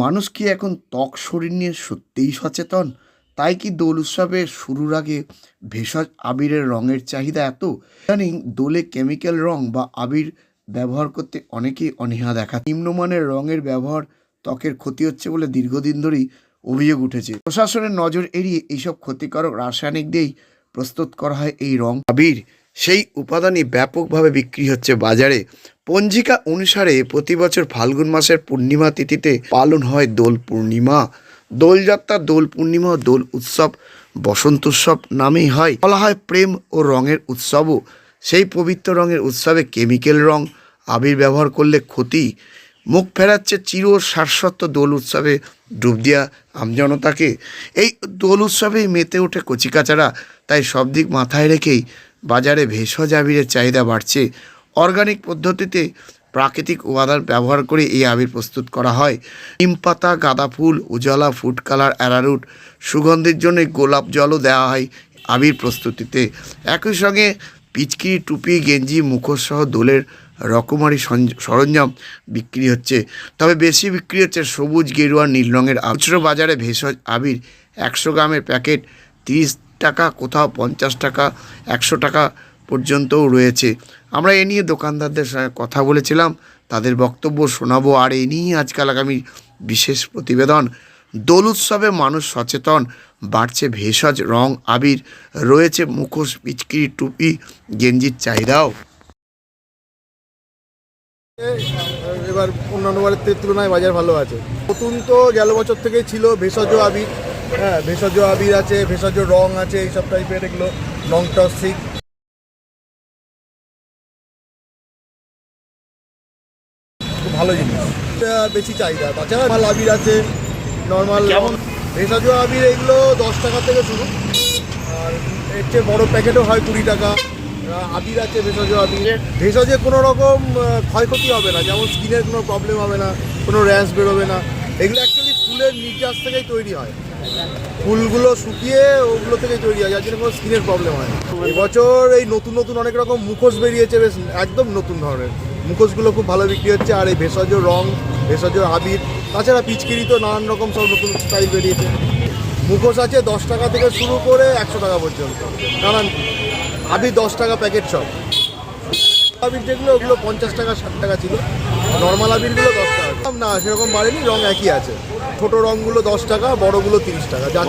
মানুষ কি এখন ত্বক শরীর নিয়ে সত্যিই সচেতন? তাই কি দোল উৎসবের শুরুর আগে ভেষজ আবিরের রঙের চাহিদা এত? ইদানিং দোলে কেমিক্যাল রং বা আবির ব্যবহার করতে অনেকেই অনীহা দেখা নিম্নমানের রঙের ব্যবহার ত্বকের ক্ষতি হচ্ছে বলে দীর্ঘদিন ধরেই অভিযোগ উঠেছে। প্রশাসনের নজর এড়িয়ে এইসব ক্ষতিকারক রাসায়নিক দিয়েই প্রস্তুত করা হয় এই রং আবির। সেই উপাদানই ব্যাপকভাবে বিক্রি হচ্ছে বাজারে। পঞ্জিকা অনুসারে প্রতি বছর ফাল্গুন মাসের পূর্ণিমা তিথিতে পালন হয় দোল পূর্ণিমা। দোলযাত্রা, দোল পূর্ণিমা ও দোল উৎসব বসন্ত উৎসব নামেই হয়। বলা হয় প্রেম ও রঙের উৎসবও। সেই পবিত্র রঙের উৎসবে কেমিক্যাল রং, আবির ব্যবহার করলে ক্ষতি। মুখ ফেরাচ্ছে চির শাশ্বত দোল উৎসবে ডুব দিয়া আমজনতাকে এই দোল উৎসবেই মেতে ওঠে কচিকাচারা তাই সব দিক মাথায় রেখেই বাজারে ভেষজ আবিরের চাহিদা বাড়ছে। অর্গানিক পদ্ধতিতে প্রাকৃতিক উপাদান ব্যবহার করে এই আবির প্রস্তুত করা হয়। নিম পাতা, গাঁদা ফুল, উজালা, ফুড কালার, অ্যারারুট সুগন্ধের জন্য গোলাপ জলও দেওয়া হয় আবির প্রস্তুতিতে। একই সঙ্গে পিচকিরি টুপি, গেঞ্জি, মুখোশ সহ দোলের রকমারি সরঞ্জাম বিক্রি হচ্ছে। তবে বেশি বিক্রি হচ্ছে সবুজ, গেরুয়া, নীল রঙের। খুচরো বাজারে ভেষজ আবির একশো গ্রামের প্যাকেট তিরিশ টাকা, কোথাও পঞ্চাশ টাকা, একশো টাকা পর্যন্তও রয়েছে। আমরা এ নিয়ে দোকানদারদের সঙ্গে কথা বলেছিলাম। তাদের বক্তব্য শোনাবো আর এ নিয়েই আজকাল আগামী বিশেষ প্রতিবেদন। দোল উৎসবে মানুষ সচেতন, বাড়ছে ভেষজ, রং, আবির, রয়েছে মুখোশ পিচকিরি টুপি, গেঞ্জির চাহিদাও। এবার অন্যান্য বারের তুলনায় বাজার ভালো আছে। নতুন তো গেল বছর থেকেই ছিল ভেষজ আবির। হ্যাঁ ভেষজ আবির আছে, ভেষজ রং আছে, এইসব টাইপের এগুলো। লং টসিক ভালো জিনিস। এটা বেশি চাহিদা। তাছাড়া নর্মাল আবির আছে নর্মাল ভেষজ আবির এগুলো দশ টাকা থেকে শুরু। আর এর চেয়ে বড়ো প্যাকেটও হয় কুড়ি টাকা। আবির আছে ভেষজ আবির ভেষজে কোনো রকম ক্ষয়ক্ষতি হবে না। যেমন স্কিনের কোনো প্রবলেম হবে না কোনো র্যাশ বেরোবে না। এগুলো অ্যাকচুয়ালি ফুলের নির্যাস থেকেই তৈরি হয়। ফুলগুলো শুকিয়ে ওগুলো থেকেই তৈরি হয় যার জন্য কোনো স্কিনের প্রবলেম হয় এবছর এই নতুন নতুন অনেক রকম মুখোশ বেরিয়েছে বেশ একদম নতুন ধরনের। মুখোশগুলো খুব ভালো বিক্রি হচ্ছে, আর এই ভেষজ রং ভেষজ আবির, তাছাড়া পিচকিরি তো নানান রকম সব নতুন স্টাইল বেরিয়েছে। মুখোশ আছে দশ টাকা থেকে শুরু করে একশো টাকা পর্যন্ত। নানান আবির দশ টাকা প্যাকেট সব। আবির যেগুলো, ওগুলো পঞ্চাশ টাকা, ষাট টাকা ছিল। নর্মাল আবিরগুলো দশ টাকা। না, সেরকম বাড়েনি, রং একই আছে। ছোটো রঙগুলো দশ টাকা, বড়গুলো তিরিশ টাকা। যা